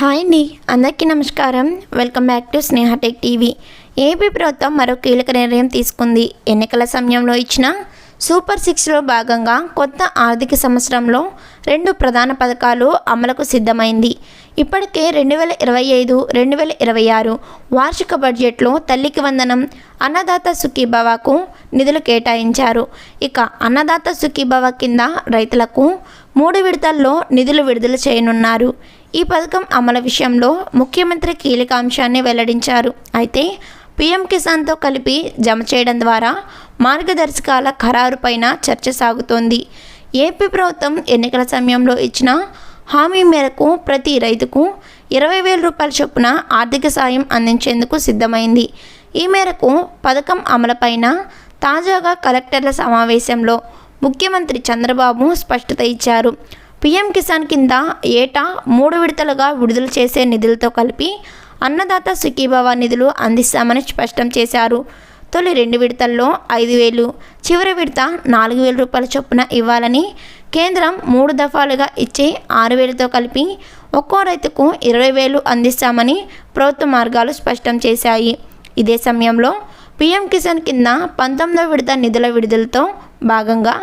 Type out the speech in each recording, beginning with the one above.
Hi అండి. అందరికీ నమస్కారం. Welcome back to Sneha tech TV. AP ప్రభుత్వం మరో కీలక నిర్ణయం తీసుకుంది. ఎన్నికల సమయంలో ఇచ్చిన సూపర్ సిక్స్లో భాగంగా కొత్త ఆర్థిక సంవత్సరంలో రెండు ప్రధాన పథకాలు అమలుకు సిద్ధమైంది. ఇప్పటికే రెండు వేల ఇరవై ఐదు రెండు వేల ఇరవై ఆరు వార్షిక బడ్జెట్లో తల్లికి వందనం అన్నదాత సుఖీభవకు నిధులు కేటాయించారు. ఇక అన్నదాత సుఖీభవ కింద రైతులకు మూడు విడతల్లో నిధులు విడుదల చేయనున్నారు. ఈ పథకం అమలు విషయంలో ముఖ్యమంత్రి కీలక అంశాన్ని వెల్లడించారు. అయితే పీఎం కిసాన్తో కలిపి జమ చేయడం ద్వారా మార్గదర్శకాల ఖరారుపైన చర్చ సాగుతోంది. ఏపీ ప్రభుత్వం ఎన్నికల సమయంలో ఇచ్చిన హామీ మేరకు ప్రతి రైతుకు ఇరవై వేల రూపాయల చొప్పున ఆర్థిక సాయం అందించేందుకు సిద్ధమైంది. ఈ మేరకు పథకం అమలుపైన తాజాగా కలెక్టర్ల సమావేశంలో ముఖ్యమంత్రి చంద్రబాబు స్పష్టత ఇచ్చారు. పీఎం కిసాన్ కింద ఏటా మూడు విడతలుగా విడుదల చేసే నిధులతో కలిపి అన్నదాత సుఖీభవ నిధులు అందిస్తామని స్పష్టం చేశారు. తొలి రెండు విడతల్లో ఐదు వేలు చివరి విడత నాలుగు వేల రూపాయల చొప్పున ఇవ్వాలని కేంద్రం మూడు దఫాలుగా ఇచ్చే ఆరు వేలతో కలిపి ఒక్కో రైతుకు ఇరవై వేలు అందిస్తామని ప్రభుత్వ మార్గాలు స్పష్టం చేశాయి. ఇదే సమయంలో పీఎం కిసాన్ కింద పంతొమ్మిదో విడత నిధుల విడుదలతో భాగంగా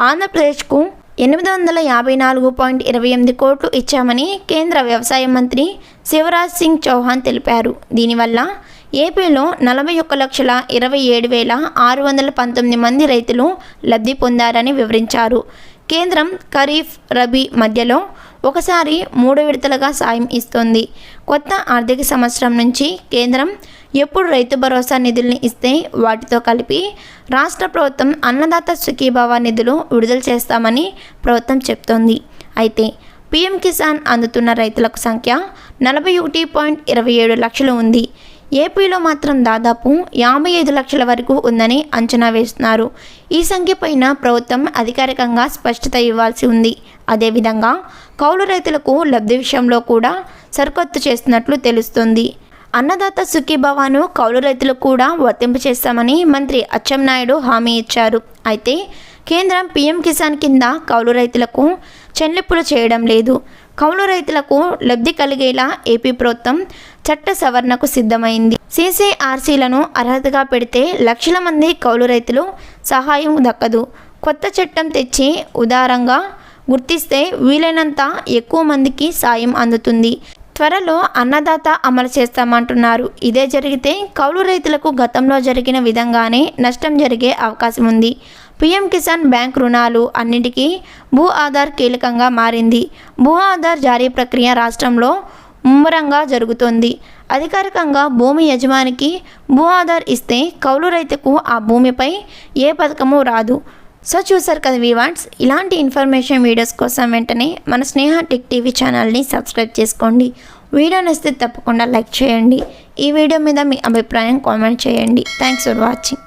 ఆంధ్రప్రదేశ్కు ఎనిమిది వందల యాభై నాలుగు పాయింట్ ఇరవై ఎనిమిది కోట్లు ఇచ్చామని కేంద్ర వ్యవసాయ మంత్రి శివరాజ్ సింగ్ చౌహాన్ తెలిపారు. దీనివల్ల ఏపీలో నలభై ఒక్క లక్షల ఇరవై ఏడు వేల ఆరు వందల పంతొమ్మిది మంది రైతులు లబ్ధి పొందారని వివరించారు. కేంద్రం ఖరీఫ్ రబీ మధ్యలో ఒకసారి మూడు విడతలుగా సాయం ఇస్తోంది. కొత్త ఆర్థిక సంవత్సరం నుంచి కేంద్రం ఎప్పుడు రైతు భరోసా నిధుల్ని ఇస్తే వాటితో కలిపి రాష్ట్ర ప్రభుత్వం అన్నదాత సుఖీభావ నిధులు విడుదల చేస్తామని ప్రభుత్వం చెప్తోంది. అయితే పీఎం కిసాన్ అందుతున్న రైతులకు సంఖ్య నలభై ఒకటి పాయింట్ ఇరవై ఏడు లక్షలు ఉంది. ఏపీలో మాత్రం దాదాపు యాభై ఐదు లక్షల వరకు ఉందని అంచనా వేస్తున్నారు. ఈ సంఖ్య పైన ప్రభుత్వం అధికారికంగా స్పష్టత ఇవ్వాల్సి ఉంది. అదేవిధంగా కౌలు రైతులకు లబ్ధి విషయంలో కూడా సరికొత్తు చేస్తున్నట్లు తెలుస్తుంది. అన్నదాత సుఖీభవాను కౌలు రైతులకు కూడా వర్తింపు చేస్తామని మంత్రి అచ్చెన్నాయుడు హామీ ఇచ్చారు. అయితే కేంద్రం పీఎం కిసాన్ కింద కౌలు రైతులకు చెల్లింపులు చేయడం లేదు. కౌలు రైతులకు లబ్ధి కలిగేలా ఏపీ ప్రభుత్వం చట్ట సవరణకు సిద్ధమైంది. సీసీఆర్సీలను అర్హతగా పెడితే లక్షల మంది కౌలు రైతులు సహాయం దక్కదు. కొత్త చట్టం తెచ్చి ఉదారంగా గుర్తిస్తే వీలైనంత ఎక్కువ మందికి సాయం అందుతుంది. త్వరలో అన్నదాత అమలు చేస్తామంటున్నారు. ఇదే జరిగితే కౌలు రైతులకు గతంలో జరిగిన విధంగానే నష్టం జరిగే అవకాశం ఉంది. పీఎం కిసాన్ బ్యాంక్ రుణాలు అన్నిటికీ భూ ఆధార్ కీలకంగా మారింది. భూ ఆధార్ జారీ ప్రక్రియ రాష్ట్రంలో ముమ్మరంగా జరుగుతోంది. అధికారికంగా భూమి యజమానికి భూ ఆధార్ ఇస్తే కౌలు రైతుకు ఆ భూమిపై ఏ పథకము రాదు. సో చూసారు కదా వివాన్స్ ఇలాంటి ఇన్ఫర్మేషన్ వీడియోస్ కోసం వెంటనే మన స్నేహ టెక్ టీవీ ఛానల్ని సబ్స్క్రైబ్ చేసుకోండి. వీడియో నచ్చితే తప్పకుండా లైక్ చేయండి. ఈ వీడియో మీద మీ అభిప్రాయం కామెంట్ చేయండి. Thanks for watching